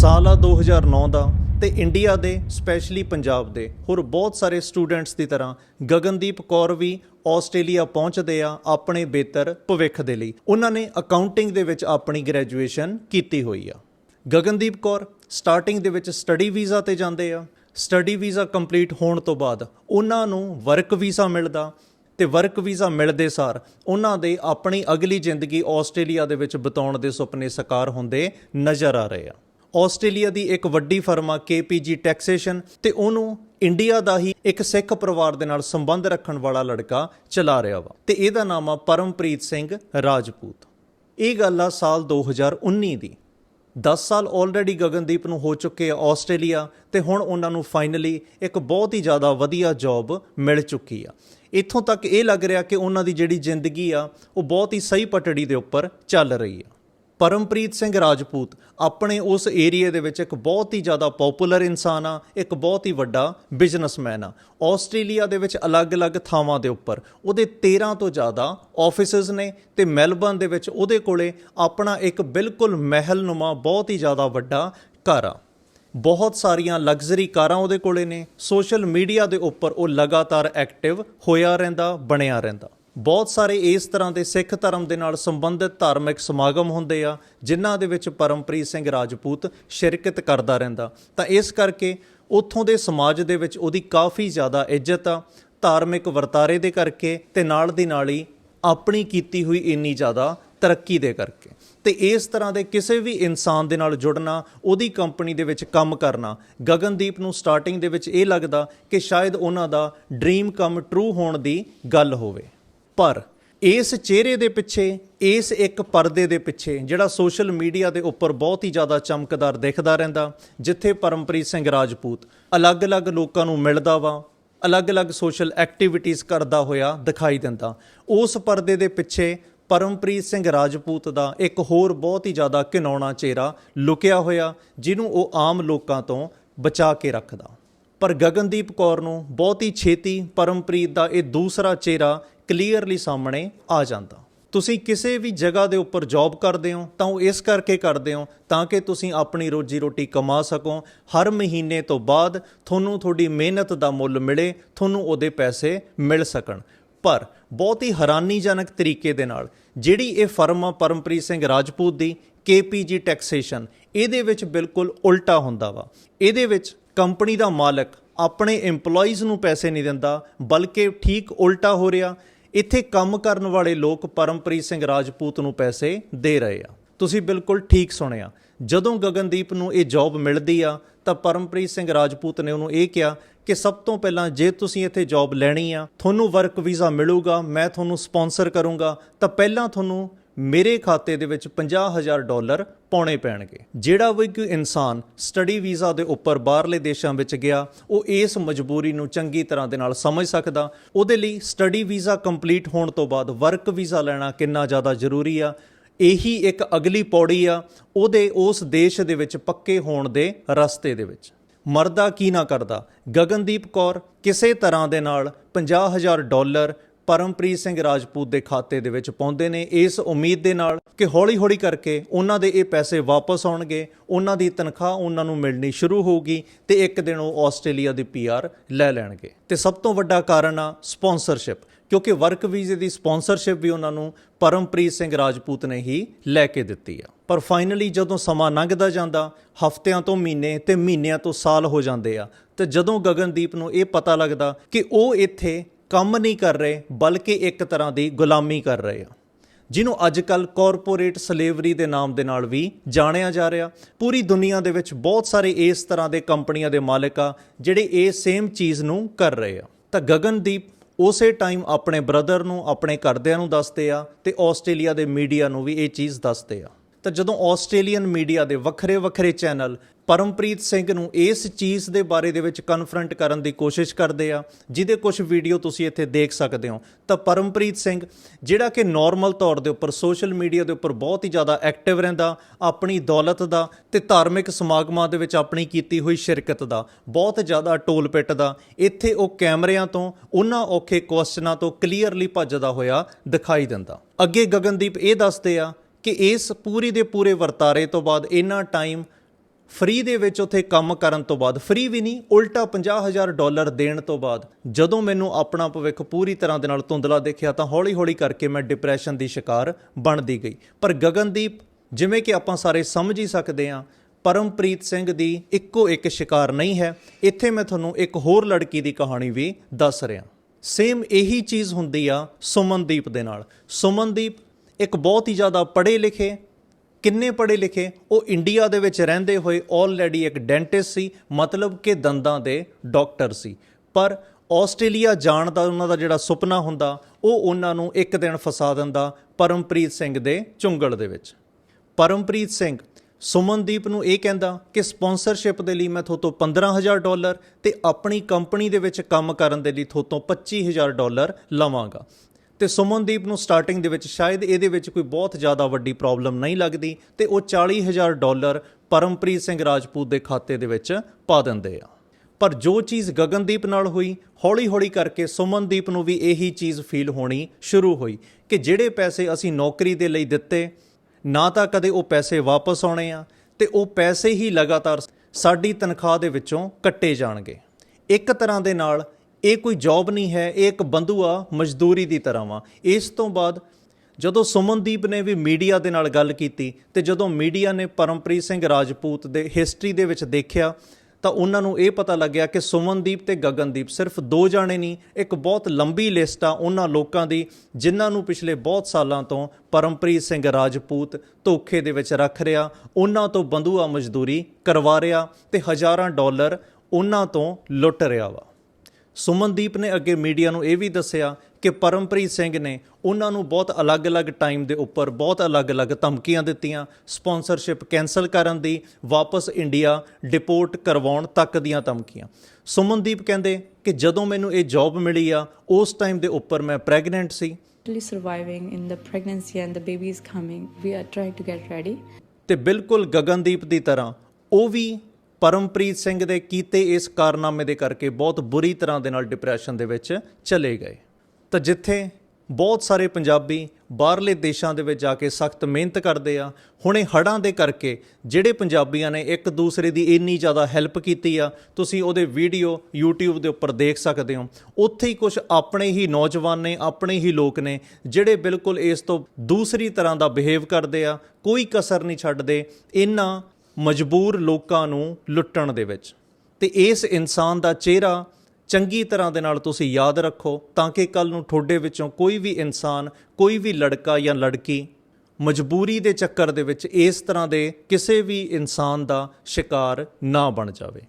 ਸਾਲ ਆ 2009 ਦਾ ਤੇ ਇੰਡੀਆ ਦੇ ਸਪੈਸ਼ਲੀ ਪੰਜਾਬ ਦੇ, ਹੋਰ ਬਹੁਤ ਸਾਰੇ ਸਟੂਡੈਂਟਸ ਦੀ ਤਰ੍ਹਾਂ ਗਗਨਦੀਪ ਕੌਰ ਵੀ ਆਸਟ੍ਰੇਲੀਆ ਪਹੁੰਚਦੇ ਆ ਆਪਣੇ ਬਿਹਤਰ ਭਵਿੱਖ ਦੇ ਲਈ। ਉਹਨਾਂ ਨੇ ਅਕਾਊਂਟਿੰਗ ਦੇ ਵਿੱਚ ਆਪਣੀ ਗ੍ਰੈਜੂਏਸ਼ਨ ਕੀਤੀ ਹੋਈ ਆ। ਗਗਨਦੀਪ ਕੌਰ ਸਟਾਰਟਿੰਗ ਦੇ ਵਿੱਚ ਸਟੱਡੀ ਵੀਜ਼ਾ ਤੇ ਜਾਂਦੇ ਆ। ਸਟੱਡੀ ਵੀਜ਼ਾ ਕੰਪਲੀਟ ਹੋਣ ਤੋਂ ਬਾਅਦ ਉਹਨਾਂ ਨੂੰ ਵਰਕ ਵੀਜ਼ਾ ਮਿਲਦਾ ਤੇ ਵਰਕ ਵੀਜ਼ਾ ਮਿਲਦੇ ਸਾਰ ਉਹਨਾਂ ਦੇ ਆਪਣੀ ਅਗਲੀ ਜ਼ਿੰਦਗੀ ਆਸਟ੍ਰੇਲੀਆ ਦੇ ਵਿੱਚ ਬਿਤਾਉਣ ਦੇ ਸੁਪਨੇ ਸਾਕਾਰ ਹੁੰਦੇ ਨਜ਼ਰ ਆ ਰਹੇ ਆ। ਆਸਟ੍ਰੇਲੀਆ ਦੀ ਇੱਕ ਵੱਡੀ ਫਰਮ ਆ KPG ਟੈਕਸੇਸ਼ਨ ਤੇ ਉਹਨੂੰ ਇੰਡੀਆ ਦਾ ਹੀ ਇੱਕ ਸਿੱਖ ਪਰਿਵਾਰ ਦੇ ਨਾਲ ਸੰਬੰਧ ਰੱਖਣ ਵਾਲਾ ਲੜਕਾ ਚਲਾ ਰਿਹਾ ਵਾ। ਤੇ ਇਹਦਾ ਨਾਮ ਆ ਪਰਮਪ੍ਰੀਤ ਸਿੰਘ ਰਾਜਪੂਤ। ਇਹ ਗੱਲ ਆ ਸਾਲ 2019 ਦੀ। 10 ਸਾਲ ਆਲਰੇਡੀ ਗਗਨਦੀਪ ਨੂੰ ਹੋ ਚੁੱਕੇ ਆ ਆਸਟ੍ਰੇਲੀਆ, ਤੇ ਹੁਣ ਉਹਨਾਂ ਨੂੰ ਫਾਈਨਲੀ ਇੱਕ ਬਹੁਤ ਹੀ ਜ਼ਿਆਦਾ ਵਧੀਆ ਜੌਬ ਮਿਲ ਚੁੱਕੀ ਆ। ਇੱਥੋਂ ਤੱਕ ਇਹ ਲੱਗ ਰਿਹਾ ਕਿ ਉਹਨਾਂ ਦੀ ਜਿਹੜੀ ਜ਼ਿੰਦਗੀ ਆ, ਉਹ ਬਹੁਤ ਹੀ ਸਹੀ ਪਟੜੀ ਦੇ ਉੱਪਰ ਚੱਲ ਰਹੀ ਆ। ਪਰਮਪ੍ਰੀਤ ਸਿੰਘ ਰਾਜਪੂਤ ਆਪਣੇ ਉਸ ਏਰੀਆ ਦੇ ਵਿੱਚ ਇੱਕ ਬਹੁਤ ਹੀ ਜ਼ਿਆਦਾ ਪਪੂਲਰ ਇਨਸਾਨ ਆ, ਇੱਕ ਬਹੁਤ ਹੀ ਵੱਡਾ ਬਿਜ਼ਨਸਮੈਨ ਆ। ਆਸਟ੍ਰੇਲੀਆ ਦੇ ਵਿੱਚ ਅਲੱਗ-ਅਲੱਗ ਥਾਵਾਂ ਦੇ ਉੱਪਰ। ਉਹਦੇ 13 ਤੋਂ ਜ਼ਿਆਦਾ ਆਫਿਸਸ ਨੇ ਤੇ ਮੈਲਬਨ ਦੇ ਵਿੱਚ ਉਹਦੇ ਕੋਲੇ ਆਪਣਾ ਇੱਕ ਬਿਲਕੁਲ ਮਹਿਲਨੁਮਾ ਬਹੁਤ ਹੀ ਜ਼ਿਆਦਾ ਵੱਡਾ ਘਰ ਆ। ਬਹੁਤ ਸਾਰੀਆਂ ਲਗਜ਼ਰੀ ਕਾਰਾਂ ਉਹਦੇ ਕੋਲੇ ਨੇ। ਸੋਸ਼ਲ ਮੀਡੀਆ ਦੇ ਉੱਪਰ ਉਹ ਲਗਾਤਾਰ ਐਕਟਿਵ ਹੋਇਆ ਰਹਿੰਦਾ, ਬਣਿਆ ਰਹਿੰਦਾ। ਬਹੁਤ ਸਾਰੇ ਇਸ ਤਰ੍ਹਾਂ ਦੇ ਸਿੱਖ ਧਰਮ ਦੇ ਨਾਲ ਸੰਬੰਧਿਤ ਧਾਰਮਿਕ ਸਮਾਗਮ ਹੁੰਦੇ ਆ, ਜਿਨ੍ਹਾਂ ਦੇ ਵਿੱਚ ਪਰਮਪ੍ਰੀਤ ਸਿੰਘ ਰਾਜਪੂਤ ਸ਼ਿਰਕਤ ਕਰਦਾ ਰਹਿੰਦਾ। ਤਾਂ ਇਸ ਕਰਕੇ ਉੱਥੋਂ ਦੇ ਸਮਾਜ ਦੇ ਵਿੱਚ ਉਹਦੀ ਕਾਫੀ ਜ਼ਿਆਦਾ ਇੱਜ਼ਤ ਆ, ਧਾਰਮਿਕ ਵਰਤਾਰੇ ਦੇ ਕਰਕੇ ਤੇ ਨਾਲ ਦੀ ਨਾਲ ਹੀ ਆਪਣੀ ਕੀਤੀ ਹੋਈ ਇੰਨੀ ਜ਼ਿਆਦਾ ਤਰੱਕੀ ਦੇ ਕਰਕੇ। ਤੇ ਇਸ ਤਰ੍ਹਾਂ ਦੇ ਕਿਸੇ ਵੀ ਇਨਸਾਨ ਦੇ ਨਾਲ ਜੁੜਨਾ, ਉਹਦੀ ਕੰਪਨੀ ਦੇ ਵਿੱਚ ਕੰਮ ਕਰਨਾ, ਗਗਨਦੀਪ ਨੂੰ ਸਟਾਰਟਿੰਗ ਦੇ ਵਿੱਚ ਇਹ ਲੱਗਦਾ ਕਿ ਸ਼ਾਇਦ ਉਹਨਾਂ ਦਾ ਡ੍ਰੀਮ ਕੰਮ ਟਰੂ ਹੋਣ ਦੀ ਗੱਲ ਹੋਵੇ। ਪਰ ਇਸ ਚਿਹਰੇ ਦੇ ਪਿੱਛੇ, ਇਸ ਇੱਕ ਪਰਦੇ ਦੇ ਪਿੱਛੇ, ਜਿਹੜਾ ਸੋਸ਼ਲ ਮੀਡੀਆ ਦੇ ਉੱਪਰ ਬਹੁਤ ਹੀ ਜ਼ਿਆਦਾ ਚਮਕਦਾਰ ਦਿਖਦਾ ਰਹਿੰਦਾ, ਜਿੱਥੇ ਪਰਮਪ੍ਰੀਤ ਸਿੰਘ ਰਾਜਪੂਤ ਅਲੱਗ-ਅਲੱਗ ਲੋਕਾਂ ਨੂੰ ਮਿਲਦਾ ਵਾ, ਅਲੱਗ-ਅਲੱਗ ਸੋਸ਼ਲ ਐਕਟੀਵਿਟੀਜ਼ ਕਰਦਾ ਹੋਇਆ ਦਿਖਾਈ ਦਿੰਦਾ। ਉਸ ਪਰਦੇ ਦੇ ਪਿੱਛੇ ਪਰਮਪ੍ਰੀਤ ਸਿੰਘ ਰਾਜਪੂਤ ਦਾ ਇੱਕ ਹੋਰ ਬਹੁਤ ਹੀ ਜ਼ਿਆਦਾ ਘਿਨਾਉਣਾ ਚਿਹਰਾ ਲੁਕਿਆ ਹੋਇਆ, ਜਿਹਨੂੰ ਉਹ ਆਮ ਲੋਕਾਂ ਤੋਂ ਬਚਾ ਕੇ ਰੱਖਦਾ। ਪਰ ਗਗਨਦੀਪ ਕੌਰ ਨੂੰ ਬਹੁਤ ਹੀ ਛੇਤੀ ਪਰਮਪ੍ਰੀਤ ਦਾ ਇਹ ਦੂਸਰਾ ਚਿਹਰਾ ਕਲੀਅਰਲੀ ਸਾਹਮਣੇ ਆ ਜਾਂਦਾ। ਤੁਸੀਂ ਕਿਸੇ ਵੀ ਜਗ੍ਹਾ ਦੇ ਉੱਪਰ ਜੌਬ ਕਰਦੇ ਹੋ, ਤਾਂ ਉਹ ਇਸ ਕਰਕੇ ਕਰਦੇ ਹੋ, ਤਾਂ ਕਿ ਤੁਸੀਂ ਆਪਣੀ ਰੋਜੀ ਰੋਟੀ ਕਮਾ ਸਕੋ। ਹਰ ਮਹੀਨੇ ਤੋਂ ਬਾਅਦ ਤੁਹਾਨੂੰ ਤੁਹਾਡੀ ਮਿਹਨਤ ਦਾ ਮੁੱਲ ਮਿਲੇ, ਤੁਹਾਨੂੰ ਉਹਦੇ ਪੈਸੇ ਮਿਲ ਸਕਣ। ਪਰ ਬਹੁਤ ਹੀ ਹੈਰਾਨੀਜਨਕ ਤਰੀਕੇ ਦੇ ਨਾਲ ਜਿਹੜੀ ਇਹ ਫਰਮ ਆ ਪਰਮਪ੍ਰੀਤ ਸਿੰਘ ਰਾਜਪੂਤ ਦੀ KPG ਟੈਕਸੇਸ਼ਨ ਇਹਦੇ ਵਿੱਚ ਬਿਲਕੁਲ ਉਲਟਾ ਹੁੰਦਾ ਵਾ। ਇਹਦੇ ਵਿੱਚ ਕੰਪਨੀ ਦਾ ਮਾਲਕ ਆਪਣੇ EMPLOYEES ਨੂੰ ਪੈਸੇ ਨਹੀਂ ਦਿੰਦਾ, ਬਲਕਿ ਠੀਕ ਉਲਟਾ ਹੋ ਰਿਹਾ ਇੱਥੇ ਕੰਮ ਕਰਨ ਵਾਲੇ ਲੋਕ ਪਰਮਪ੍ਰੀਤ ਸਿੰਘ ਰਾਜਪੂਤ ਨੂੰ ਪੈਸੇ ਦੇ ਰਹੇ ਆ। ਤੁਸੀਂ ਬਿਲਕੁਲ ਠੀਕ ਸੁਣਿਆ। ਜਦੋਂ ਗਗਨਦੀਪ ਨੂੰ ਇਹ ਜੌਬ ਮਿਲਦੀ ਆ, ਤਾਂ ਪਰਮਪ੍ਰੀਤ ਸਿੰਘ ਰਾਜਪੂਤ ਨੇ ਉਹਨੂੰ ਇਹ ਕਿਹਾ ਕਿ ਸਭ ਤੋਂ ਪਹਿਲਾਂ ਜੇ ਤੁਸੀਂ ਇੱਥੇ ਜੌਬ ਲੈਣੀ ਆ, ਤੁਹਾਨੂੰ ਵਰਕ ਵੀਜ਼ਾ ਮਿਲੂਗਾ, ਮੈਂ ਤੁਹਾਨੂੰ ਸਪਾਂਸਰ ਕਰੂੰਗਾ, ਤਾਂ ਪਹਿਲਾਂ ਤੁਹਾਨੂੰ ਮੇਰੇ ਖਾਤੇ ਦੇ ਵਿੱਚ 50000 ਡਾਲਰ ਪਾਉਣੇ ਪੈਣਗੇ। ਜਿਹੜਾ ਵੀ ਕੋਈ ਇਨਸਾਨ ਸਟੱਡੀ ਵੀਜ਼ਾ ਦੇ ਉੱਪਰ ਬਾਹਰਲੇ ਦੇਸ਼ਾਂ ਵਿੱਚ ਗਿਆ, ਉਹ ਇਸ ਮਜਬੂਰੀ ਨੂੰ ਚੰਗੀ ਤਰ੍ਹਾਂ ਦੇ ਨਾਲ ਸਮਝ ਸਕਦਾ। ਉਹਦੇ ਲਈ ਸਟੱਡੀ ਵੀਜ਼ਾ ਕੰਪਲੀਟ ਹੋਣ ਤੋਂ ਬਾਅਦ ਵਰਕ ਵੀਜ਼ਾ ਲੈਣਾ ਕਿੰਨਾ ਜ਼ਿਆਦਾ ਜ਼ਰੂਰੀ ਆ। ਇਹੀ ਇੱਕ ਅਗਲੀ ਪੌੜੀ ਆ ਉਹਦੇ ਉਸ ਦੇਸ਼ ਦੇ ਵਿੱਚ ਪੱਕੇ ਹੋਣ ਦੇ ਰਸਤੇ ਦੇ ਵਿੱਚ। ਮਰਦਾ ਕੀ ਨਾ ਕਰਦਾ, ਗਗਨਦੀਪ ਕੌਰ ਕਿਸੇ ਤਰ੍ਹਾਂ ਦੇ ਨਾਲ 50000 ਡਾਲਰ ਪਰਮਪ੍ਰੀਤ ਸਿੰਘ ਰਾਜਪੂਤ ਦੇ ਖਾਤੇ ਦੇ ਵਿੱਚ ਪਾਉਂਦੇ ਨੇ। ਇਸ ਉਮੀਦ ਦੇ ਨਾਲ ਕਿ ਹੌਲੀ-ਹੌਲੀ ਕਰਕੇ ਉਹਨਾਂ ਦੇ ਇਹ ਪੈਸੇ ਵਾਪਸ ਆਉਣਗੇ। ਉਹਨਾਂ ਦੀ ਤਨਖਾਹ ਉਹਨਾਂ ਨੂੰ ਮਿਲਣੀ ਸ਼ੁਰੂ ਹੋਊਗੀ ਤੇ ਇੱਕ ਦਿਨ ਉਹ ਆਸਟ੍ਰੇਲੀਆ ਦੀ ਪੀਆਰ ਲੈ ਲੈਣਗੇ। ਤੇ ਸਭ ਤੋਂ ਵੱਡਾ ਕਾਰਨ ਆ ਸਪਾਂਸਰਸ਼ਿਪ, ਕਿਉਂਕਿ ਵਰਕ ਵੀਜ਼ੇ ਦੀ ਸਪਾਂਸਰਸ਼ਿਪ ਵੀ ਉਹਨਾਂ ਨੂੰ ਪਰਮਪ੍ਰੀਤ ਸਿੰਘ ਰਾਜਪੂਤ ਨੇ ਹੀ ਲੈ ਕੇ ਦਿੱਤੀ ਆ। ਪਰ ਫਾਈਨਲੀ ਜਦੋਂ ਸਮਾਂ ਲੰਘਦਾ ਜਾਂਦਾ, ਹਫ਼ਤਿਆਂ ਤੋਂ ਮਹੀਨੇ ਤੇ ਮਹੀਨਿਆਂ ਤੋਂ ਸਾਲ ਹੋ ਜਾਂਦੇ ਆ, ਤੇ ਜਦੋਂ ਗਗਨਦੀਪ ਨੂੰ ਇਹ ਪਤਾ ਲੱਗਦਾ ਕਿ ਉਹ ਇੱਥੇ ਕੰਮ ਨਹੀਂ ਕਰ ਰਹੇ, ਬਲਕਿ ਇੱਕ ਤਰ੍ਹਾਂ ਦੀ ਗੁਲਾਮੀ ਕਰ ਰਹੇ ਆ। ਜਿਹਨੂੰ ਅੱਜਕੱਲ ਕਾਰਪੋਰੇਟ ਸਲੇਵਰੀ ਦੇ ਨਾਮ ਦੇ ਨਾਲ ਵੀ ਜਾਣਿਆ ਜਾ ਰਿਹਾ। ਪੂਰੀ ਦੁਨੀਆ ਦੇ ਵਿੱਚ ਬਹੁਤ ਸਾਰੇ ਇਸ ਤਰ੍ਹਾਂ ਦੇ ਕੰਪਨੀਆਂ ਦੇ ਮਾਲਕ ਆ, ਜਿਹੜੇ ਇਹ ਸੇਮ ਚੀਜ਼ ਨੂੰ ਕਰ ਰਹੇ ਆ। ਤਾਂ ਗਗਨਦੀਪ ਉਸੇ ਟਾਈਮ ਆਪਣੇ ਬ੍ਰਦਰ ਨੂੰ, ਆਪਣੇ ਘਰਦਿਆਂ ਨੂੰ ਦੱਸਦੇ ਆ ਤੇ ਆਸਟ੍ਰੇਲੀਆ ਦੇ ਮੀਡੀਆ ਨੂੰ ਵੀ ਇਹ ਚੀਜ਼ ਦੱਸਦੇ ਆ। ਤਾਂ ਜਦੋਂ ਆਸਟ੍ਰੇਲੀਅਨ ਮੀਡੀਆ ਦੇ ਵੱਖਰੇ ਵੱਖਰੇ ਚੈਨਲ ਪਰਮਪ੍ਰੀਤ ਸਿੰਘ ਨੂੰ ਇਸ ਚੀਜ਼ ਦੇ ਬਾਰੇ ਦੇ ਵਿੱਚ ਕਨਫਰੰਟ ਕਰਨ ਦੀ ਕੋਸ਼ਿਸ਼ ਕਰਦੇ ਆ, ਜਿਹਦੇ ਕੁਝ ਵੀਡੀਓ ਤੁਸੀਂ ਇੱਥੇ ਦੇਖ ਸਕਦੇ ਹੋ, ਤਾਂ ਪਰਮਪ੍ਰੀਤ ਸਿੰਘ ਜਿਹੜਾ ਕਿ ਨਾਰਮਲ ਤੌਰ ਦੇ ਉੱਪਰ ਸੋਸ਼ਲ ਮੀਡੀਆ ਦੇ ਉੱਪਰ ਬਹੁਤ ਹੀ ਜ਼ਿਆਦਾ ਐਕਟਿਵ ਰਹਿੰਦਾ, ਆਪਣੀ ਦੌਲਤ ਦਾ ਤੇ ਧਾਰਮਿਕ ਸਮਾਗਮਾਂ ਦੇ ਵਿੱਚ ਆਪਣੀ ਕੀਤੀ ਹੋਈ ਸ਼ਿਰਕਤ ਦਾ, ਬਹੁਤ ਜ਼ਿਆਦਾ ਟੋਲ ਪਿੱਟਦਾ ਇੱਥੇ ਉਹ ਕੈਮਰਿਆਂ ਤੋਂ, ਉਹਨਾਂ ਔਖੇ ਕੁਐਸਚਨਾਂ ਤੋਂ ਕਲੀਅਰਲੀ ਭੱਜਦਾ ਹੋਇਆ ਦਿਖਾਈ ਦਿੰਦਾ। ਅੱਗੇ ਗਗਨਦੀਪ ਇਹ ਦੱਸਦੇ ਆ ਕਿ ਇਸ ਪੂਰੀ ਦੇ ਪੂਰੇ ਵਰਤਾਰੇ ਤੋਂ ਬਾਅਦ ਇੰਨਾ ਟਾਈਮ ਫ੍ਰੀ ਦੇ ਵਿੱਚ ਉੱਥੇ ਕੰਮ ਕਰਨ ਤੋਂ ਬਾਅਦ ਫ੍ਰੀ ਵੀ ਨਹੀਂ, ਉਲਟਾ 50000 ਡਾਲਰ ਦੇਣ ਤੋਂ ਬਾਅਦ, ਜਦੋਂ ਮੈਨੂੰ ਆਪਣਾ ਭਵਿੱਖ ਪੂਰੀ ਤਰ੍ਹਾਂ ਦੇ ਨਾਲ ਧੁੰਦਲਾ ਦੇਖਿਆ ਤਾਂ ਹੌਲੀ-ਹੌਲੀ ਕਰਕੇ ਮੈਂ ਡਿਪਰੈਸ਼ਨ ਦੀ ਸ਼ਿਕਾਰ ਬਣਦੀ ਗਈ। ਪਰ ਗਗਨਦੀਪ, ਜਿਵੇਂ ਕਿ ਆਪਾਂ ਸਾਰੇ ਸਮਝ ਹੀ ਸਕਦੇ ਹਾਂ, ਪਰਮਪ੍ਰੀਤ ਸਿੰਘ ਦੀ ਇੱਕੋ ਇੱਕ ਸ਼ਿਕਾਰ ਨਹੀਂ ਹੈ। ਇੱਥੇ ਮੈਂ ਤੁਹਾਨੂੰ ਇੱਕ ਹੋਰ ਲੜਕੀ ਦੀ ਕਹਾਣੀ ਵੀ ਦੱਸ ਰਿਹਾ। ਸੇਮ ਇਹੀ ਚੀਜ਼ ਹੁੰਦੀ ਆ ਸੁਮਨਦੀਪ ਦੇ ਨਾਲ। ਸੁਮਨਦੀਪ ਇੱਕ ਬਹੁਤ ਹੀ ਜ਼ਿਆਦਾ ਪੜ੍ਹੇ ਲਿਖੇ, ਕਿੰਨੇ ਪੜ੍ਹੇ ਲਿਖੇ, ਉਹ ਇੰਡੀਆ ਦੇ ਵਿੱਚ ਰਹਿੰਦੇ ਹੋਏ ਆਲਰੇਡੀ ਇੱਕ ਡੈਂਟਿਸਟ ਸੀ, ਮਤਲਬ ਕਿ ਦੰਦਾਂ ਦੇ ਡਾਕਟਰ ਸੀ। ਪਰ ਆਸਟ੍ਰੇਲੀਆ ਜਾਣ ਦਾ ਉਹਨਾਂ ਦਾ ਜਿਹੜਾ ਸੁਪਨਾ ਹੁੰਦਾ, ਉਹ ਉਹਨਾਂ ਨੂੰ ਇੱਕ ਦਿਨ ਫਸਾ ਦਿੰਦਾ ਪਰਮਪ੍ਰੀਤ ਸਿੰਘ ਦੇ ਚੁੰਗਲ ਦੇ ਵਿੱਚ। ਪਰਮਪ੍ਰੀਤ ਸਿੰਘ ਸੁਮਨਦੀਪ ਨੂੰ ਇਹ ਕਹਿੰਦਾ ਕਿ ਸਪਾਂਸਰਸ਼ਿਪ ਦੇ ਲਈ ਮੈਂ ਤੁਹਾਤੋਂ 15000 ਡਾਲਰ ਤੇ ਆਪਣੀ ਕੰਪਨੀ ਦੇ ਵਿੱਚ ਕੰਮ ਕਰਨ ਦੇ ਲਈ ਤੁਹਾਤੋਂ 25000 ਡਾਲਰ ਲਵਾਂਗਾ। ਤੇ ਸੁਮਨਦੀਪ ਨੂੰ ਸਟਾਰਟਿੰਗ ਦੇ ਵਿੱਚ ਸ਼ਾਇਦ ਇਹਦੇ ਵਿੱਚ ਕੋਈ ਬਹੁਤ ਜ਼ਿਆਦਾ ਵੱਡੀ ਪ੍ਰੋਬਲਮ ਨਹੀਂ ਲੱਗਦੀ ਤੇ ਉਹ 40000 ਡਾਲਰ ਪਰਮਪ੍ਰੀਤ ਸਿੰਘ ਰਾਜਪੂਤ ਦੇ ਖਾਤੇ ਦੇ ਵਿੱਚ ਪਾ ਦਿੰਦੇ ਆ। ਪਰ ਜੋ ਚੀਜ਼ ਗਗਨਦੀਪ ਨਾਲ ਹੋਈ, ਹੌਲੀ-ਹੌਲੀ ਕਰਕੇ ਸੁਮਨਦੀਪ ਨੂੰ ਵੀ ਇਹੀ ਚੀਜ਼ ਫੀਲ ਹੋਣੀ ਸ਼ੁਰੂ ਹੋਈ ਕਿ ਜਿਹੜੇ ਪੈਸੇ ਅਸੀਂ ਨੌਕਰੀ ਦੇ ਲਈ ਦਿੱਤੇ, ਨਾ ਤਾਂ ਕਦੇ ਉਹ ਪੈਸੇ ਵਾਪਸ ਆਉਣੇ ਆ ਤੇ ਉਹ ਪੈਸੇ ਹੀ ਲਗਾਤਾਰ ਸਾਡੀ ਤਨਖਾਹ ਦੇ ਵਿੱਚੋਂ ਕੱਟੇ ਜਾਣਗੇ। ਇੱਕ ਤਰ੍ਹਾਂ ਦੇ ਨਾਲ ਇਹ ਕੋਈ ਜੌਬ ਨਹੀਂ ਹੈ, ਇਹ ਇੱਕ ਬੰਦੂਆ ਮਜ਼ਦੂਰੀ ਦੀ ਤਰ੍ਹਾਂ ਵਾ। ਇਸ ਤੋਂ ਬਾਅਦ ਜਦੋਂ ਸੁਮਨਦੀਪ ਨੇ ਵੀ ਮੀਡੀਆ ਦੇ ਨਾਲ ਗੱਲ ਕੀਤੀ ਤੇ ਜਦੋਂ ਮੀਡੀਆ ਨੇ ਪਰਮਪ੍ਰੀਤ ਸਿੰਘ ਰਾਜਪੂਤ ਦੇ ਹਿਸਟਰੀ ਦੇ ਵਿੱਚ ਦੇਖਿਆ, ਤਾਂ ਉਹਨਾਂ ਨੂੰ ਇਹ ਪਤਾ ਲੱਗਿਆ ਕਿ ਸੁਮਨਦੀਪ ਤੇ ਗਗਨਦੀਪ ਸਿਰਫ ਦੋ ਜਾਣੇ ਨਹੀਂ, ਇੱਕ ਬਹੁਤ ਲੰਬੀ ਲਿਸਟ ਆ ਉਹਨਾਂ ਲੋਕਾਂ ਦੀ, ਜਿਨ੍ਹਾਂ ਨੂੰ ਪਿਛਲੇ ਬਹੁਤ ਸਾਲਾਂ ਤੋਂ ਪਰਮਪ੍ਰੀਤ ਸਿੰਘ ਰਾਜਪੂਤ ਧੋਖੇ ਦੇ ਵਿੱਚ ਰੱਖ ਰਿਹਾ, ਉਹਨਾਂ ਤੋਂ ਬੰਦੂਆ ਮਜ਼ਦੂਰੀ ਕਰਵਾ ਰਿਹਾ ਤੇ ਹਜ਼ਾਰਾਂ ਡਾਲਰ ਉਹਨਾਂ ਤੋਂ ਲੁੱਟ ਰਿਹਾ ਵਾ। ਸੁਮਨਦੀਪ ਨੇ ਅੱਗੇ ਮੀਡੀਆ ਨੂੰ ਇਹ ਵੀ ਦੱਸਿਆ ਕਿ ਪਰਮਪ੍ਰੀਤ ਸਿੰਘ ਨੇ ਉਹਨਾਂ ਨੂੰ ਬਹੁਤ ਅਲੱਗ-ਅਲੱਗ ਟਾਈਮ ਦੇ ਉੱਪਰ ਬਹੁਤ ਅਲੱਗ-ਅਲੱਗ ਧਮਕੀਆਂ ਦਿੱਤੀਆਂ ਸਪਾਂਸਰਸ਼ਿਪ ਕੈਨਸਲ ਕਰਨ ਦੀ ਵਾਪਸ ਇੰਡੀਆ ਡਿਪੋਰਟ ਕਰਵਾਉਣ ਤੱਕ ਦੀਆਂ ਧਮਕੀਆਂ ਸੁਮਨਦੀਪ ਕਹਿੰਦੇ ਕਿ ਜਦੋਂ ਮੈਨੂੰ ਇਹ ਜੌਬ ਮਿਲੀ ਆ ਉਸ ਟਾਈਮ ਦੇ ਉੱਪਰ ਮੈਂ ਪ੍ਰੈਗਨੈਂਟ ਸੀ Actually surviving in the pregnancy and the baby is coming. We are trying to get ready. ਤੇ ਬਿਲਕੁਲ ਗਗਨਦੀਪ ਦੀ ਤਰ੍ਹਾਂ ਉਹ ਵੀ ਪਰਮਪ੍ਰੀਤ ਸਿੰਘ ਦੇ ਕੀਤੇ ਇਸ ਕਾਰਨਾਮੇ ਦੇ ਕਰਕੇ ਬਹੁਤ ਬੁਰੀ ਤਰ੍ਹਾਂ ਦੇ ਨਾਲ ਡਿਪਰੈਸ਼ਨ ਦੇ ਵਿੱਚ ਚਲੇ ਗਏ। ਤਾਂ ਜਿੱਥੇ ਬਹੁਤ ਸਾਰੇ ਪੰਜਾਬੀ ਬਾਹਰਲੇ ਦੇਸ਼ਾਂ ਦੇ ਵਿੱਚ ਜਾ ਕੇ ਸਖਤ ਮਿਹਨਤ ਕਰਦੇ ਆ, ਹੁਣੇ ਹੜਾਂ ਦੇ ਕਰਕੇ ਜਿਹੜੇ ਪੰਜਾਬੀਆਂ ਨੇ ਇੱਕ ਦੂਸਰੇ ਦੀ ਇੰਨੀ ਜ਼ਿਆਦਾ ਹੈਲਪ ਕੀਤੀ ਆ, ਤੁਸੀਂ ਉਹਦੇ ਵੀਡੀਓ YouTube ਦੇ ਉੱਪਰ ਦੇਖ ਸਕਦੇ ਹੋ। ਉੱਥੇ ਹੀ ਕੁਝ ਆਪਣੇ ਹੀ ਨੌਜਵਾਨ ਨੇ, ਆਪਣੇ ਹੀ ਲੋਕ ਨੇ, ਜਿਹੜੇ ਬਿਲਕੁਲ ਇਸ ਤੋਂ ਦੂਸਰੀ ਤਰ੍ਹਾਂ ਦਾ ਬਿਹੇਵ ਕਰਦੇ ਆ, ਕੋਈ ਕਸਰ ਨਹੀਂ ਛੱਡਦੇ ਇਹਨਾਂ ਮਜਬੂਰ ਲੋਕਾਂ ਨੂੰ ਲੁੱਟਣ ਦੇ ਵਿੱਚ। ਤੇ ਇਸ ਇਨਸਾਨ ਦਾ ਚਿਹਰਾ ਚੰਗੀ ਤਰ੍ਹਾਂ ਦੇ ਨਾਲ ਤੁਸੀਂ ਯਾਦ ਰੱਖੋ ਤਾਂ ਕਿ ਕੱਲ ਨੂੰ ਤੁਹਾਡੇ ਵਿੱਚੋਂ ਕੋਈ ਵੀ ਇਨਸਾਨ, ਕੋਈ ਵੀ ਲੜਕਾ ਜਾਂ ਲੜਕੀ ਮਜਬੂਰੀ ਦੇ ਚੱਕਰ ਦੇ ਵਿੱਚ ਇਸ ਤਰ੍ਹਾਂ ਦੇ ਕਿਸੇ ਵੀ ਇਨਸਾਨ ਦਾ ਸ਼ਿਕਾਰ ਨਾ ਬਣ ਜਾਵੇ।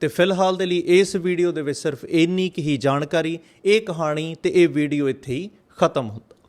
ਤੇ ਫਿਲਹਾਲ ਦੇ ਲਈ ਇਸ ਵੀਡੀਓ ਦੇ ਵਿੱਚ ਸਿਰਫ ਇੰਨੀ ਕੁ ਹੀ ਜਾਣਕਾਰੀ, ਇਹ ਕਹਾਣੀ ਤੇ ਇਹ ਵੀਡੀਓ ਇੱਥੇ ਹੀ ਖਤਮ ਹੁੰਦਾ।